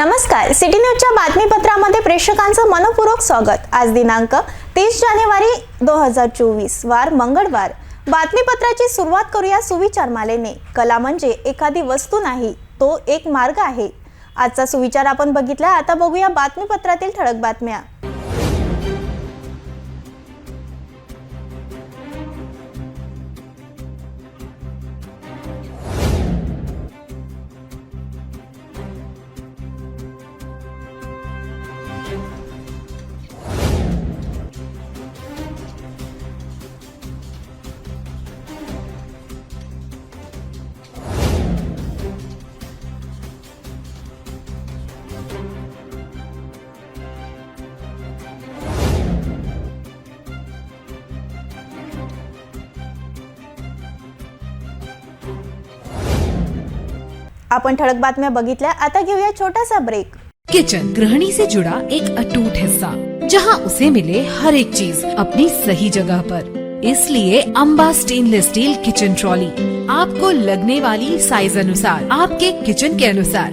नमस्कार. सिटी न्यूजच्या बातमीपत्रामध्ये प्रेक्षकांचं मनपूर्वक स्वागत. आज दिनांक तीस जानेवारी दोन हजार चोवीस वार मंगळवार. बातमीपत्राची सुरुवात करूया सुविचार मालेने. कला म्हणजे एखादी वस्तू नाही तो एक मार्ग आहे. आजचा सुविचार आपण बघितला आता बघूया बातमीपत्रातील ठळक बातम्या. आपण ठळक बातम्या बघितल्या. आता घेऊया छोटासा ब्रेक किचन गृहिणी से जुड़ा एक अटूट हिस्सा जहां उसे मिले हर एक चीज अपनी सही जगह पर. इसलिए Amba stainless steel kitchen trolley आपको लगने वाली साइज अनुसार आपके किचन के अनुसार.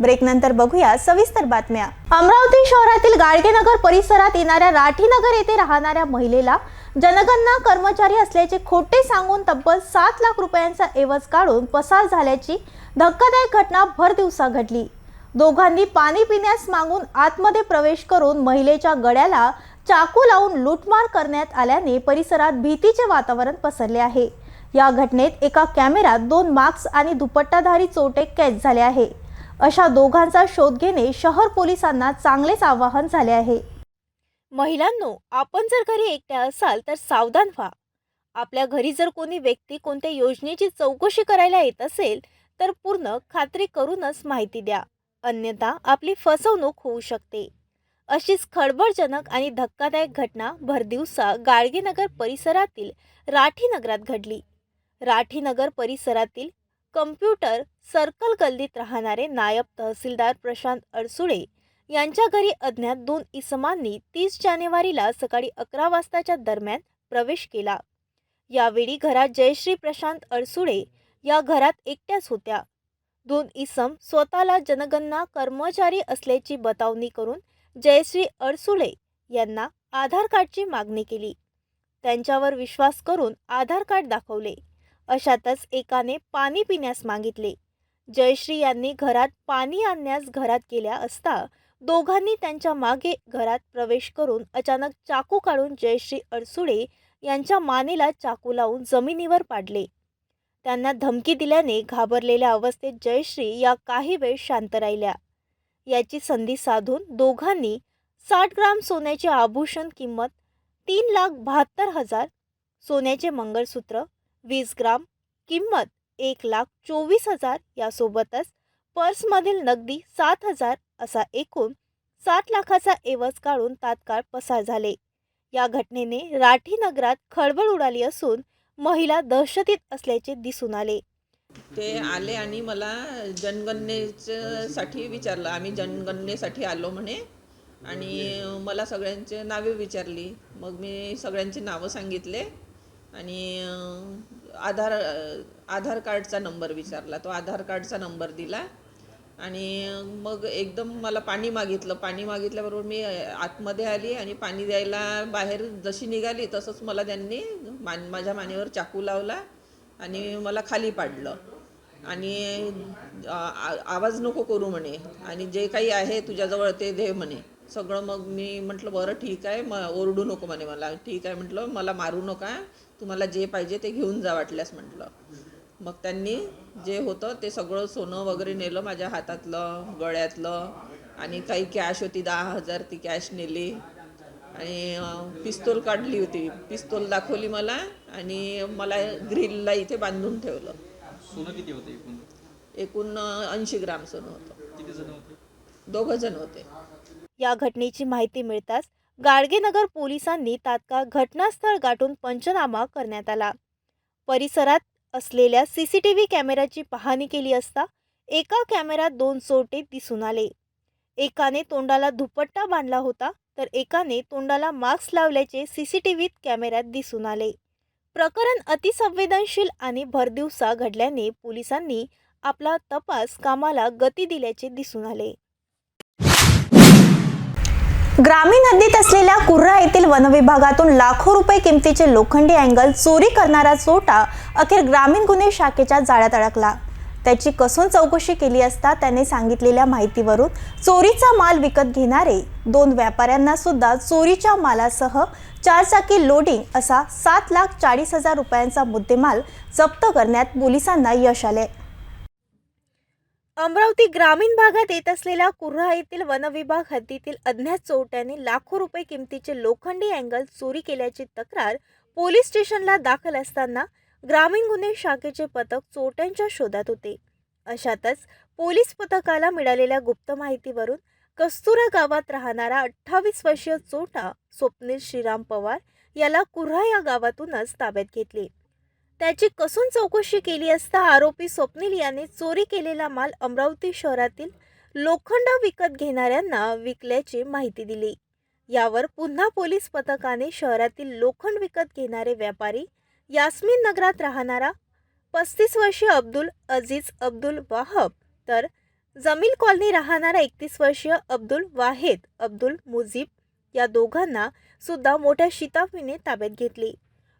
Break नंतर बघूया सविस्तर बातम्या. अमरावती शहरातील गाडगेनगर परिसरात येणाऱ्या राठीनगर येथे राहणाऱ्या महिलेला जनगणना कर्मचारी असल्याचे खोटे सांगून तब्बल सात लाख रुपयांचा एवज काढून पसार झाल्याची धक्कादायक घटना भर दिवसा घडली. दोघांनी पाणी पिण्यास मागून आतमध्ये प्रवेश करून महिलेच्या गळ्याला चाकू लावून लूटमार करण्यात आल्याने परिसरात भीतीचे वातावरण पसरले आहे. या घटनेत एका कॅमेऱ्यात दोन मास्क आणि दुपट्टाधारी चोटे कैद झाले आहे. अशा दोघांचा शोध घेणे शहर पोलिसांना चांगलेच आवाहन झाले आहे. महिलांनो आपण जर घरी एकट्या असाल तर सावधान व्हा. आपल्या घरी जर कोणी व्यक्ती कोणत्या योजनेची चौकशी करायला येत असेल तर पूर्ण खात्री करूनच माहिती द्या. अन्यथा आपली फसवणूक होऊ शकते. अशीच खळबळजनक आणि धक्कादायक घटना भरदिवसा गाडगेनगर परिसरातील राठीनगरात घडली. राठीनगर परिसरातील कम्प्युटर सर्कल गल्लीत राहणारे नायब तहसीलदार प्रशांत अडसुळे यांच्या घरी अज्ञात दोन इसमांनी तीस जानेवारीला सकाळी अकरा वाजताच्या दरम्यान प्रवेश केला. यावेळी घरात जयश्री प्रशांत अडसुळे या घरात एकट्याच होत्या. दोन इसम स्वतःला जनगणना कर्मचारी असल्याची बतावणी करून जयश्री अडसुळे यांना आधार कार्डची मागणी केली. त्यांच्यावर विश्वास करून आधार कार्ड दाखवले. अशातच एकाने पाणी पिण्यास मागितले. जयश्री यांनी घरात पाणी आणण्यास घरात गेल्या असता दोघांनी त्यांच्या मागे घरात प्रवेश करून अचानक चाकू काढून जयश्री अडसुळे यांच्या मानेला चाकू लावून जमिनीवर पाडले. त्यांना धमकी दिल्याने घाबरलेल्या अवस्थेत जयश्री या काही वेळ शांत राहिल्या. याची संधी साधून दोघांनी साठ ग्राम सोन्याचे आभूषण किंमत तीन लाख बहात्तर हजार सोन्याचे मंगळसूत्र वीस ग्राम किंमत एक लाख चोवीस हजार यासोबतच पर्समधील नगदी सात हजार असा एकूण सात लाखाचा एवज काढून तात्काळ पसार झाले. या घटनेने राठी नगरात खळबळ उडाली असून महिला दहशतीत असल्याचे दिसून आले. ते आले आणि मला जनगणनेचं साठी विचारलं. आम्ही जनगणनेसाठी आलो म्हणे आणि मला सगळ्यांचे नावे विचारली. मग मी सगळ्यांची नावं सांगितले. आणि आधार आधार कार्डचा नंबर विचारला. तो आधार कार्डचा नंबर दिला. आणि मग एकदम मला पाणी मागितलं. पाणी मागितल्याबरोबर मी आतमध्ये आली आणि पाणी द्यायला बाहेर जशी निघाली तसंच मला त्यांनी मान माझ्या मानेवर चाकू लावला आणि मला खाली पाडलं. आणि आ- आवाज नको करू म्हणे. आणि जे काही आहे तुझ्याजवळ ते दे म्हणे. सगळं मग मी म्हटलं बरं ठीक आहे. मग ओरडू नको म्हणे मला. ठीक आहे म्हटलं मला मारू नका. तुम्हाला जे पाहिजे ते घेऊन जा वाटल्यास म्हटलं. मग त्यांनी जे होतं ते सगळं सोनं वगैरे नेलं माझ्या हातातलं गळ्यातलं आणि काही कॅश होती दहा हजार ती कॅश नेली. आणि पिस्तूल काढली होती. पिस्तूल दाखवली मला आणि मला ग्रिलला इथे बांधून ठेवलं. सोनं किती होतं एकूण? एकूण ऐंशी ग्राम सोनं होतं. किती जण होते? दोघं जण होते. या घटनेची माहिती मिळताच गाडगेनगर पोलिसांनी तात्काळ घटनास्थळ गाठून पंचनामा करण्यात आला. परिसरात असलेल्या सी सी टी व्ही कॅमेऱ्याची पाहणी केली असता एका कॅमेऱ्यात दोन चोरटे दिसून आले. एकाने तोंडाला दुपट्टा बांधला होता तर एकाने तोंडाला मास्क लावल्याचे सी सी टी व्हीत कॅमेऱ्यात दिसून आले. प्रकरण अतिसंवेदनशील आणि भरदिवसा घडल्याने पोलिसांनी आपला तपास कामाला गती दिल्याचे दिसून आले. ग्रामीण हद्दीत असलेल्या कुर्रा येथील वनविभागातून लाखो रुपये किमतीचे लोखंडी अँगल चोरी करणारा चोरटा अखेर ग्रामीण गुन्हे शाखेच्या जाळ्यात अडकला. त्याची कसून चौकशी केली असता त्याने सांगितलेल्या माहितीवरून चोरीचा माल विकत घेणारे दोन व्यापाऱ्यांना सुद्धा चोरीच्या मालासह चारचाकी लोडिंग असा सात लाख चाळीस हजार रुपयांचा मुद्देमाल जप्त करण्यात पोलिसांना यश आले. अमरावती ग्रामीण भागात येत असलेल्या कुर्हा येथील वनविभाग हद्दीतील अज्ञात चोरट्याने लाखो रुपये किमतीचे लोखंडी अँगल चोरी केल्याची तक्रार पोलीस स्टेशनला दाखल असताना ग्रामीण गुन्हे शाखेचे पथक चोरट्यांच्या शोधात होते. अशातच पोलीस पथकाला मिळालेल्या गुप्त माहितीवरून कस्तुरा गावात राहणारा अठ्ठावीस वर्षीय चोरटा स्वप्नील श्रीराम पवार याला कुर्हा या गावातूनच ताब्यात घेतले. त्याची कसून चौकशी केली असता आरोपी स्वप्नील याने चोरी केलेला माल अमरावती शहरातील लोखंड विकत घेणाऱ्यांना विकल्याची माहिती दिली. यावर पुन्हा पोलीस पथकाने शहरातील लोखंड विकत घेणारे व्यापारी यास्मिन नगरात राहणारा पस्तीस वर्षीय अब्दुल अजीज अब्दुल वाहब तर जमील कॉलनी राहणारा एकतीस वर्षीय अब्दुल वाहेद अब्दुल मुजीब या दोघांना सुद्धा मोठ्या शिताफीने ताब्यात घेतली.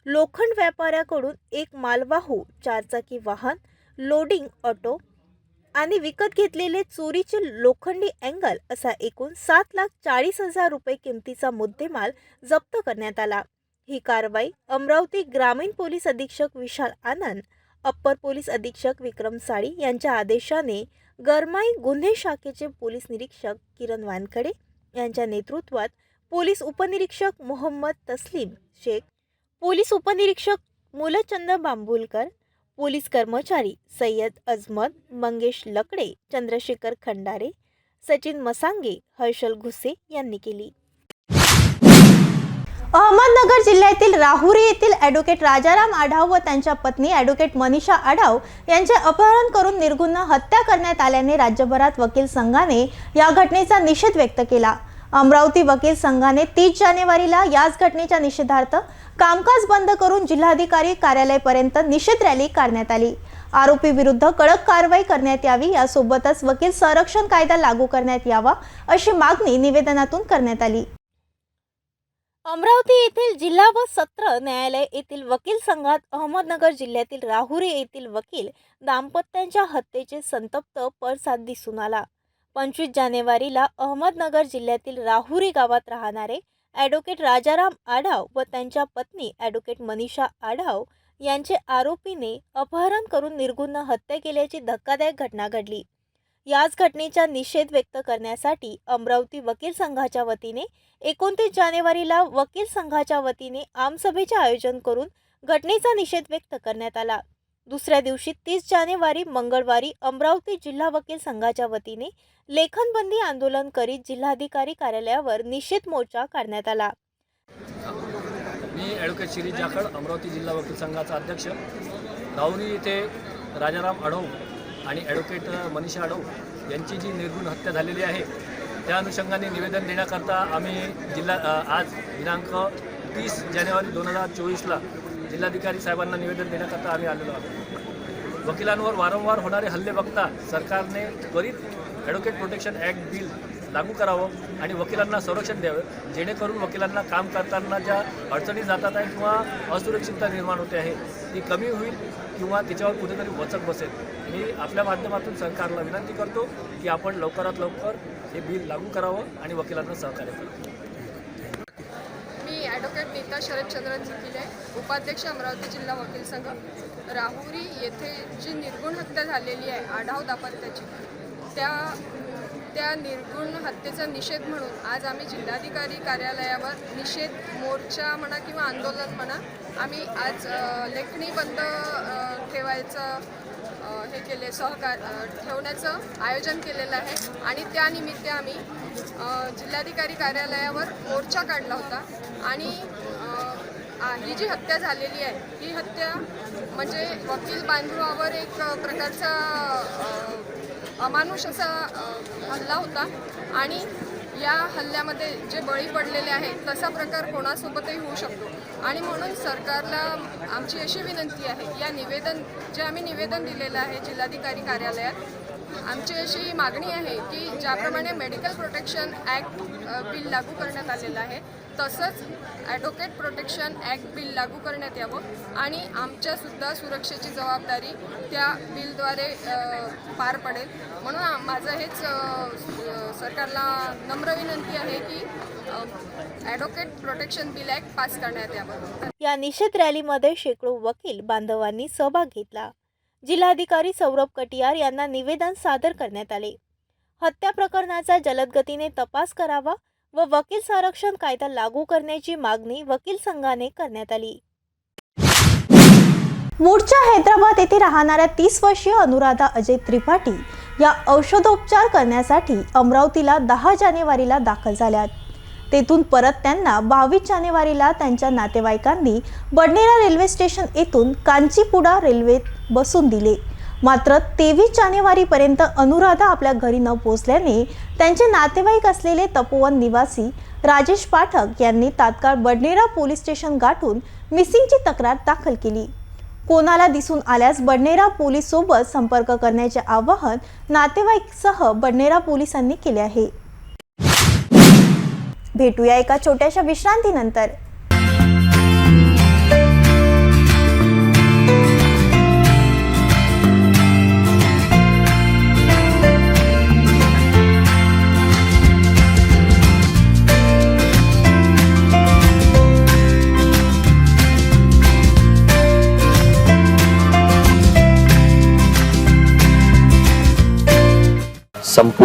लोखंड व्यापाऱ्याकडून एक मालवाहू चारचाकी वाहन लोडिंग ऑटो आणि विकत घेतलेले चोरीचे लोखंडी अँगल असा एकूण सात लाख चाळीस हजार रुपये किमतीचा मुद्देमाल जप्त करण्यात आला. ही कारवाई अमरावती ग्रामीण पोलीस अधीक्षक विशाल आनंद अप्पर पोलीस अधीक्षक विक्रम साळी यांच्या आदेशाने गरमाई गुन्हे शाखेचे पोलीस निरीक्षक किरण वानखडे यांच्या नेतृत्वात पोलीस उपनिरीक्षक मोहम्मद तस्लीम शेख पोलीस उपनिरीक्षक मूलचंद बांबुलकर पोलीस कर्मचारी सय्यद अजमत मंगेश लकडे चंद्रशेखर खंडारे सचिन मसांगे हर्षल घुसे यांनी केली. अहमदनगर जिल्ह्यातील राहुरी येथील ॲडव्होकेट राजाराम आढाव व त्यांच्या पत्नी ॲडव्होकेट मनीषा आढाव यांचे अपहरण करून निर्गुण हत्या करण्यात आल्याने राज्यभरात वकील संघाने या घटनेचा निषेध व्यक्त केला. अमरावती वकील संघाने तीस जानेवारीला याच घटनेच्या निषेधार्थ कामकाज बंद करून जिल्हाधिकारी कार्यालयापर्यंत निषेध रॅली काढण्यात आली. आरोपी विरुद्ध कडक कारवाई करण्यात यावी यासोबतच वकील संरक्षण कायदा लागू करण्यात यावा अशी मागणी निवेदनातून करण्यात आली. अमरावती येथील जिल्हा व सत्र न्यायालय येथील वकील संघात अहमदनगर जिल्ह्यातील राहुरी येथील वकील दाम्पत्यांच्या हत्येचे संतप्त पडसाद दिसून आला. पंचवीस जानेवारीला अहमदनगर जिल्ह्यातील राहुरी गावात राहणारे ॲडव्होकेट राजाराम आढाव व त्यांच्या पत्नी ॲडव्होकेट मनीषा आढाव यांचे आरोपीने अपहरण करून निर्गुण हत्या केल्याची धक्कादायक घटना घडली. याच घटनेचा निषेध व्यक्त करण्यासाठी अमरावती वकील संघाच्या वतीने एकोणतीस जानेवारीला वकील संघाच्या वतीने आमसभेचे आयोजन करून घटनेचा निषेध व्यक्त करण्यात आला. दुसऱ्या दिवशी तीस जानेवारी मंगळवारी अमरावती जिल्हा वकील संघाच्या वतीने लेखनबंदी आंदोलन करीत जिल्हाधिकारी कार्यालयावर निषेध मोर्चा काढण्यात आला. मी ॲडव्होकेट शिरीष जाखड अमरावती जिल्हा वकील संघाचा अध्यक्ष. राहुरी येथे राजाराम आढव आणि ॲडव्होकेट मनीषा आढव यांची जी निर्गुण हत्या झालेली आहे त्या अनुषंगाने निवेदन देण्याकरता आम्ही जिल्हा आज दिनांक तीस जानेवारी दोन हजार चोवीसला जिल्हाधिकारी साहेबांना निवेदन देण्याकरता आम्ही आलेलो आहोत. वकिलांवर वारंवार होणारे हल्ले बघता सरकारने त्वरित ॲडव्होकेट प्रोटेक्शन ॲक्ट बिल लागू करावं आणि वकिलांना संरक्षण द्यावं जेणेकरून वकिलांना काम करताना ज्या अडचणी जातात आहे किंवा असुरक्षितता निर्माण होते आहे ती कमी होईल किंवा तिच्यावर कुठेतरी वचक बसेल. मी आपल्या माध्यमातून सरकारला विनंती करतो की आपण लवकरात लवकर हे बिल लागू करावं आणि वकिलांना सहकार्य करावं ॲडव्होकेट नीता शरदचंद्र जिकिले. उपाध्यक्ष अमरावती जिल्हा वकील संघ. राहुरी येथे जी निर्गुण हत्या झालेली आहे आढाव दापत्याची त्या त्या निर्गुण हत्येचा निषेध म्हणून आज आम्ही जिल्हाधिकारी कार्यालयावर निषेध मोर्चा म्हणा किंवा आंदोलन म्हणा आम्ही आज लेखणी बंद ठेवायचं हे केले सहकार ठेवण्याचं आयोजन केलेलं आहे. आणि त्यानिमित्त आम्ही जिल्हाधिकारी कार्यालयावर मोर्चा काढला होता. आणि ही जी हत्या झालेली आहे ही हत्या म्हणजे वकील बांधवावर एक प्रकारचा अमानुष असा हल्ला होता. आणि या हल्ल्यामध्ये जे बळी पडलेले आहेत तसा प्रकार कोणासोबतही होऊ शकतो. आणि म्हणून सरकारला आमची अशी विनंती आहे या निवेदन जे आम्ही निवेदन दिलेलं आहे जिल्हाधिकारी कार्यालयात आमची अशी मागणी आहे की ज्याप्रमाणे मेडिकल प्रोटेक्शन ॲक्ट बिल लागू करण्यात आलेलं आहे तसंच ॲडव्होकेट प्रोटेक्शन ॲक्ट बिल लागू करण्यात यावं आणि आमच्यासुद्धा सुरक्षेची जबाबदारी त्या बिलद्वारे पार पडेल. म्हणून माझं हेच सरकारला नम्र विनंती आहे की advocate protection bill act pass करण्यात यावं. या निषेध रॅलीमध्ये शेकडो वकील बांधवांनी सहभाग घेतला. जिल्हाधिकारी सौरभ कटियार यांना निवेदन सादर करण्यात आले. हत्या प्रकरणाचा जलदगतीने तपास करावा व वकील संरक्षण कायदा लागू करण्याची मागणी वकील संघाने करण्यात आली. मूळच्या हैदराबाद येथे राहणाऱ्या तीस वर्षीय अनुराधा अजय त्रिपाठी या औषधोपचार करण्यासाठी अमरावतीला दहा जानेवारीला दाखल झाल्यात. तेथून परत त्यांना बावीस जानेवारीला त्यांच्या नातेवाईकांनी बडनेरा रेल्वे स्टेशन येथून कांचीपुडा रेल्वेत बसून दिले. मात्र तेवीस जानेवारीपर्यंत अनुराधा आपल्या घरी न पोचल्याने त्यांचे नातेवाईक असलेले तपोवन निवासी राजेश पाठक यांनी तात्काळ बडनेरा पोलीस स्टेशन गाठून मिसिंगची तक्रार दाखल केली. कोणाला दिसून आल्यास बडनेरा पोलीस सोबत संपर्क करण्याचे आवाहन नातेवाईकसह बडनेरा पोलिसांनी केले आहे. भेटूया एका छोट्याशा विश्रांतीनंतर.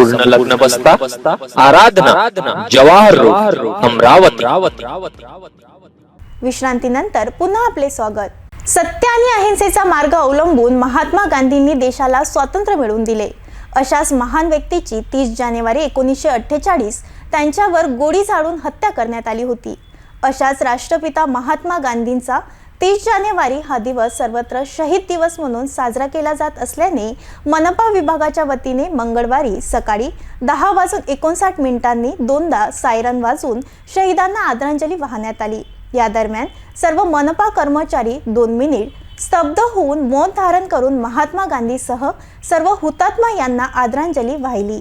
संपूर्ण लग्न बसता? आराधना जवाहर रोड अमरावती. विश्रांतीनंतर पुन्हा आपले स्वागत. सत्य आणि अहिंसेचा मार्ग अवलंबून महात्मा गांधींनी देशाला स्वातंत्र्य मिळवून दिले. अशाच महान व्यक्तीची तीस जानेवारी एकोणीसशे अठ्ठेचाळीस त्यांच्यावर गोळी झाडून हत्या करण्यात आली होती. अशाच राष्ट्रपिता महात्मा गांधींचा तीस जानेवारी हा दिवस सर्वत्र शहीद दिवस म्हणून साजरा केला जात असल्याने मनपा विभागाच्या वतीने मंगळवारी सकाळी दहा वाजून एकोणसाठ मिनिटांनी दोनदा सायरन वाजून शहीदांना आदरांजली वाहण्यात आली. या दरम्यान सर्व मनपा कर्मचारी दोन मिनिट स्तब्ध होऊन मौन धारण करून महात्मा गांधीसह सर्व हुतात्मा यांना आदरांजली वाहिली.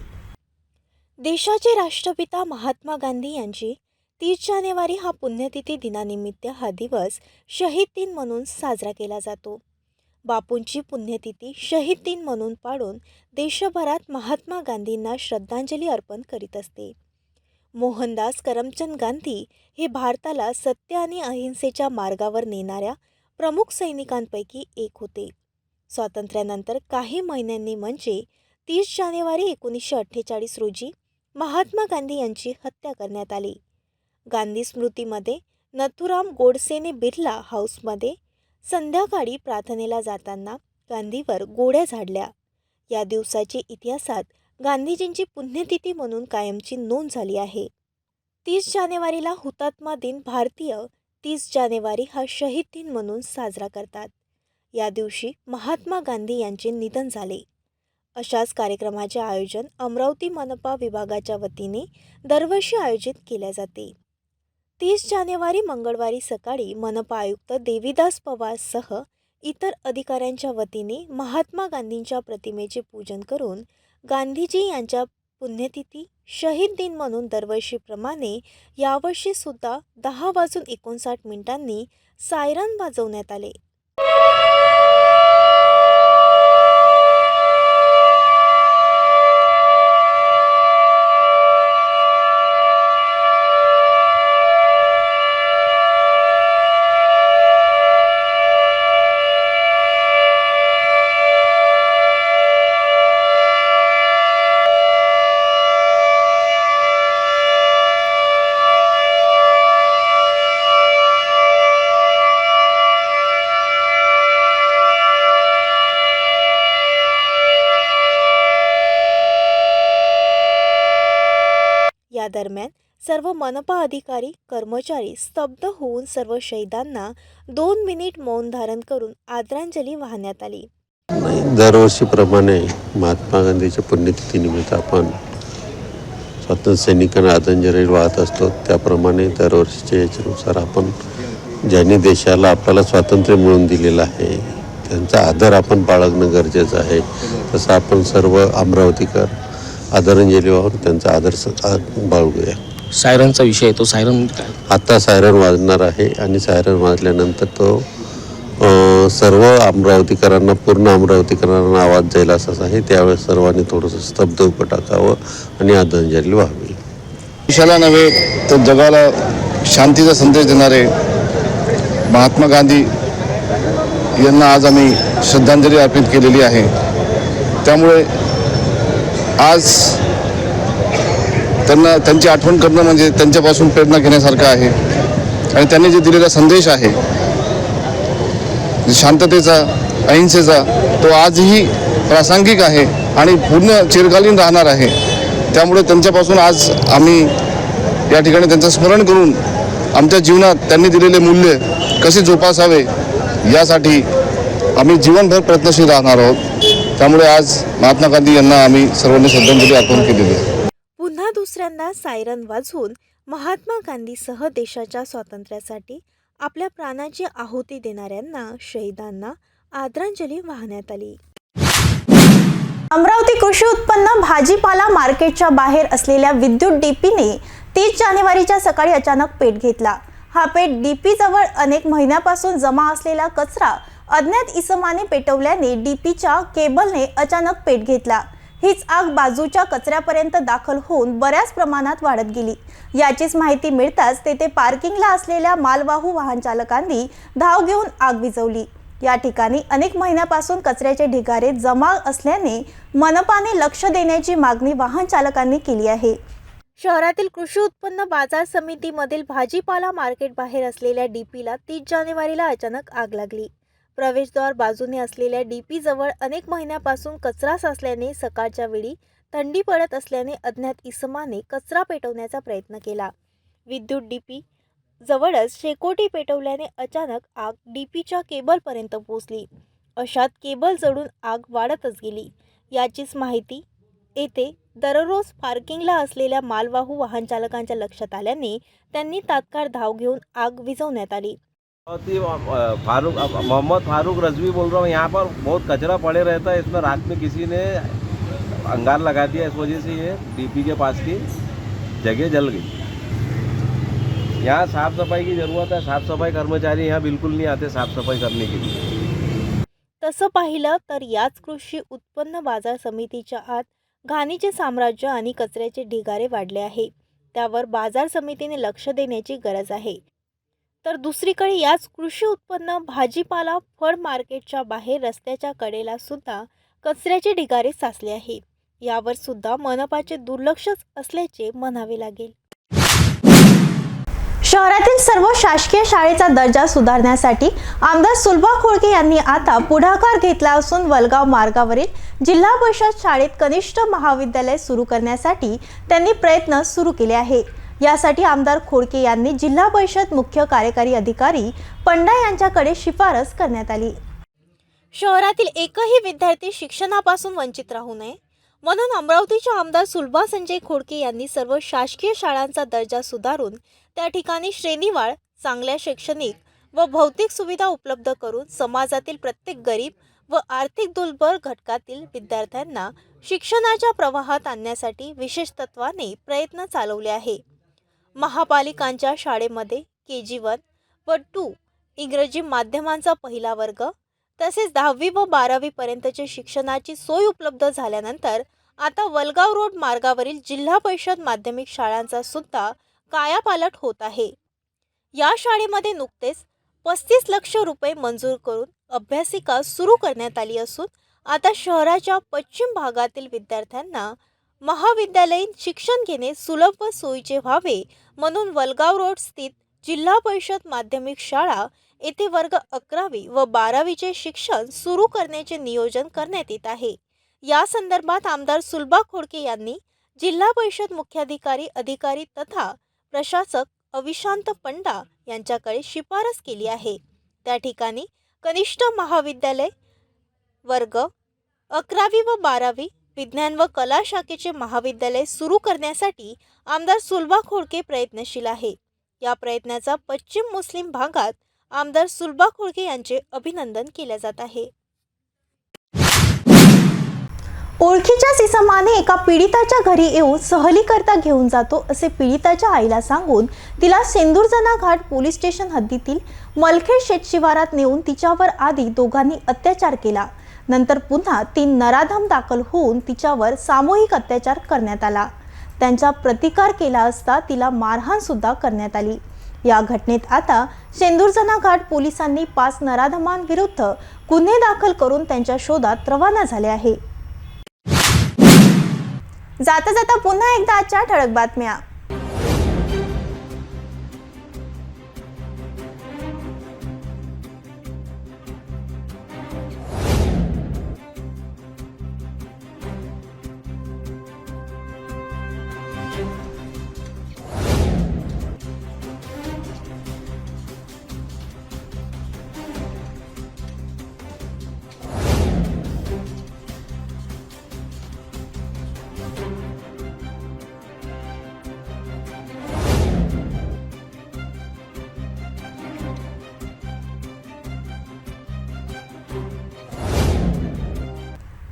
देशाचे राष्ट्रपिता महात्मा गांधी यांची तीस जानेवारी हा पुण्यतिथी दिनानिमित्त हा दिवस शहीद दिन म्हणून साजरा केला जातो. बापूंची पुण्यतिथी शहीद दिन म्हणून पाडून देशभरात महात्मा गांधींना श्रद्धांजली अर्पण करीत असते. मोहनदास करमचंद गांधी हे भारताला सत्य आणि अहिंसेच्या मार्गावर नेणाऱ्या प्रमुख सैनिकांपैकी एक होते. स्वातंत्र्यानंतर काही महिन्यांनी म्हणजे तीस जानेवारी एकोणीसशे अठ्ठेचाळीस रोजी महात्मा गांधी यांची हत्या करण्यात आली. गांधी स्मृतीमध्ये नथुराम गोडसेने बिर्ला हाऊसमध्ये संध्याकाळी प्रार्थनेला जाताना गांधीवर गोळ्या झाडल्या. या दिवसाची इतिहासात गांधीजींची पुण्यतिथी म्हणून कायमची नोंद झाली आहे. तीस जानेवारीला हुतात्मा दिन भारतीय तीस जानेवारी हा शहीद दिन म्हणून साजरा करतात. या दिवशी महात्मा गांधी यांचे निधन झाले. अशाच कार्यक्रमाचे आयोजन अमरावती मनपा विभागाच्या वतीने दरवर्षी आयोजित केले जाते. तीस जानेवारी मंगळवारी सकाळी मनपा आयुक्त देविदास पवारसह इतर अधिकाऱ्यांच्या वतीने महात्मा गांधींच्या प्रतिमेचे पूजन करून गांधीजी यांच्या पुण्यतिथी शहीद दिन म्हणून दरवर्षीप्रमाणे यावर्षी सुद्धा दहा वाजून एकोणसाठ मिनिटांनी सायरन वाजवण्यात आले. दरम्यान सर्व मनपा अधिकारी कर्मचारी स्तब्ध होऊन सर्व शहीदांना दोन मिनिट मौन धारण करून आदरांजली वाहण्यात आली. दरवर्षीप्रमाणे महात्मा गांधीच्या पुण्यतिथीनिमित्त आपण स्वातंत्र्य सैनिकांना आदरांजली वाहत असतो. त्याप्रमाणे दरवर्षीच्या याच्यानुसार आपण ज्यांनी देशाला आपल्याला स्वातंत्र्य मिळवून दिलेलं आहे त्यांचा आदर आपण बाळगणं गरजेचं आहे. तसं आपण सर्व अमरावतीकर आदरांजली वाहून त्यांचा आदर बाळगूया. सायरनचा विषय आहे तो सायरन काय? आत्ता सायरन वाजणार आहे आणि सायरन वाजल्यानंतर तो सर्व अमरावतीकरांना पूर्ण अमरावतीकरांना आवाज जाईल असाच आहे. त्यावेळेस सर्वांनी थोडंसं स्तब्ध उभं टाकावं आणि आदरांजली व्हावी. देशाला नव्हे तर जगाला शांतीचा संदेश देणारे महात्मा गांधी यांना आज आम्ही श्रद्धांजली अर्पित केलेली आहे. त्यामुळे आज त्यांना त्यांची आठवण करणं म्हणजे त्यांच्यापासून प्रेरणा घेण्यासारखं आहे. आणि त्यांनी जे दिलेला संदेश आहे शांततेचा अहिंसेचा तो आजही प्रासंगिक आहे आणि पूर्ण चिरकालीन राहणार आहे. त्यामुळे त्यांच्यापासून आज आम्ही या ठिकाणी त्यांचं स्मरण करून आमच्या जीवनात त्यांनी दिलेले मूल्य कसे जोपासावे यासाठी आम्ही जीवनभर प्रयत्नशील राहणार आहोत. त्यामुळे आज महात्मा गांधी यांना आम्ही सर्वांनी श्रद्धांजली अर्पण केलेली आहे. पुन्हा दुसऱ्यांदा सायरन वाजवून महात्मा गांधीसह देशाच्या स्वातंत्र्यासाठी आपल्या प्राणाची आहुती देणाऱ्यांना शहीदांना आदरांजली वाहण्यात आली. अमरावती कृषी उत्पन्न भाजीपाला मार्केटच्या बाहेर असलेल्या विद्युत डीपीने तीस जानेवारीच्या सकाळी अचानक पेट घेतला. हा पेट डीपी जवळ अनेक महिन्यापासून जमा असलेला कचरा अज्ञात इसमाने पेटवल्याने डीपीच्या केबलने अचानक पेट घेतला. हीच आग बाजूच्या कचऱ्यापर्यंत दाखल होऊन बऱ्याच प्रमाणात वाढत गेली. याचीच माहिती मिळताच तेथे पार्किंगला असलेल्या मालवाहू वाहन चालकांनी धाव घेऊन आग विझवली. या ठिकाणी अनेक महिन्यापासून कचऱ्याचे ढिगारे जमा असल्याने मनपाने लक्ष देण्याची मागणी वाहन चालकांनी केली आहे. शहरातील कृषी उत्पन्न बाजार समितीमधील भाजीपाला मार्केट बाहेर असलेल्या डीपीला तीस जानेवारीला अचानक आग लागली. प्रवेशद्वार बाजूने असलेल्या डीपी जवळ अनेक महिन्यापासून कचरा साचल्याने सकाळच्या वेळी थंडी पडत असल्याने अज्ञात इसमाने कचरा पेटवण्याचा प्रयत्न केला. विद्युत डीपी जवळच शेकोटी पेटवल्याने अचानक आग डीपीच्या केबलपर्यंत पोचली अशात केबल जडून आग वाढतच गेली. याचीच माहिती येथे दररोज पार्किंगला असलेल्या मालवाहू वाहनचालकांच्या लक्षात आल्याने त्यांनी तात्काळ धाव घेऊन आग विझवण्यात आली. ती फारूक मोहम्मद फारूक रजवी बोल रहा हूँ। यहाँ पर बहुत कचरा पड़े रहता है। इसमें रात में किसी ने अंगार लगा दिया इस वजह से ये डीपी के पास की जगह जल गई। यहाँ साफ सफाई की ज़रूरत है। साफ सफाई कर्मचारी यहाँ बिल्कुल नहीं आते साफ सफाई करने के लिए। तसं पाहिलं तर याच कृषी उत्पन्न बाजार समितीच्या आत घाणीचे साम्राज्य आणि कचऱ्याचे ढिगारे वाढले आहे. त्यावर बाजार समितीने लक्ष देण्याची गरज आहे. तर दुसरीकडे याच कृषी उत्पन्न भाजीपाला फळ मार्केटच्या बाहेर रस्त्याच्या कडेला सुद्धा कचऱ्याचे ढिगारे साचले आहे. यावर सुद्धा मनपाचे दुर्लक्षच असल्याचे म्हणावे लागेल. शहरातील सर्व शासकीय शाळेचा दर्जा सुधारण्यासाठी आमदार सुलभा खोळके यांनी आता पुढाकार घेतला असून वलगाव मार्गावरील जिल्हा परिषद शाळेत कनिष्ठ महाविद्यालय सुरू करण्यासाठी त्यांनी प्रयत्न सुरू केले आहेत. यासाठी आमदार खोडके यांनी जिल्हा परिषद मुख्य कार्यकारी अधिकारी पंडा यांच्याकडे शिफारस करण्यात आली. शहरातील एकही विद्यार्थी शिक्षणापासून वंचित राहू नये. म्हणून अमरावतीचे आमदार सुलभा संजय खोडके यांनी सर्व शासकीय शाळांचा दर्जा सुधारून त्या ठिकाणी श्रेणीवाळ चांगल्या शैक्षणिक व भौतिक सुविधा उपलब्ध करून समाजातील प्रत्येक गरीब व आर्थिक दुर्बल घटकातील विद्यार्थ्यांना शिक्षणाच्या प्रवाहात आणण्यासाठी विशेष तत्वाने प्रयत्न चालवले आहे. महापालिकांच्या शाळेमध्ये के जी वन व टू इंग्रजी माध्यमांचा पहिला वर्ग तसेच दहावी व बारावीपर्यंतचे शिक्षणाची सोय उपलब्ध झाल्यानंतर आता वलगाव रोड मार्गावरील जिल्हा परिषद माध्यमिक शाळांचा सुद्धा कायापालट होत आहे. या शाळेमध्ये नुकतेच पस्तीस लक्ष रुपये मंजूर करून अभ्यासिका सुरू करण्यात आली असून आता शहराच्या पश्चिम भागातील विद्यार्थ्यांना महाविद्यालयीन शिक्षण घेणे सुलभ व सोयीचे व्हावे म्हणून वलगाव रोड स्थित जिल्हा परिषद माध्यमिक शाळा येथे वर्ग अकरावी व बारावीचे शिक्षण सुरू करण्याचे नियोजन करण्यात येत आहे. या संदर्भात आमदार सुलभा खोडके यांनी जिल्हा परिषद मुख्याधिकारी अधिकारी तथा प्रशासक अविशांत पंडा यांच्याकडे शिफारस केली आहे. त्या ठिकाणी कनिष्ठ महाविद्यालय वर्ग अकरावी व बारावी विज्ञान व कला शाखेचे महाविद्यालय सुरू करण्यासाठी आमदार सुलभा खोडके प्रयत्नशील आहे. या प्रयत्नाचा पश्चिम मुस्लिम भागात आमदार सुलभा खोडके यांचे अभिनंदन केले जात आहे. ओळखीच्याच इसमाने एका पीडिताच्या घरी येऊन सहलीकरता घेऊन जातो असे पीडिताच्या आईला सांगून तिला सेंदूरजना घाट पोलीस स्टेशन हद्दीतील मलखेड शेत शिवारात नेऊन तिच्यावर आधी दोघांनी अत्याचार केला. नंतर पुन्हा ती नराधम दाखल होऊन तिच्यावर सामूहिक अत्याचार करण्यात आला. त्यांचा प्रतिकार केला असता तिला मारहाण सुद्धा करण्यात आली. या घटनेत आता शेंदूरजना घाट पोलिसांनी पाच नराधमांविरुद्ध गुन्हे दाखल करून त्यांच्या शोधात रवाना झाले आहे. जाता जाता पुन्हा एकदा आजच्या ठळक बातम्या.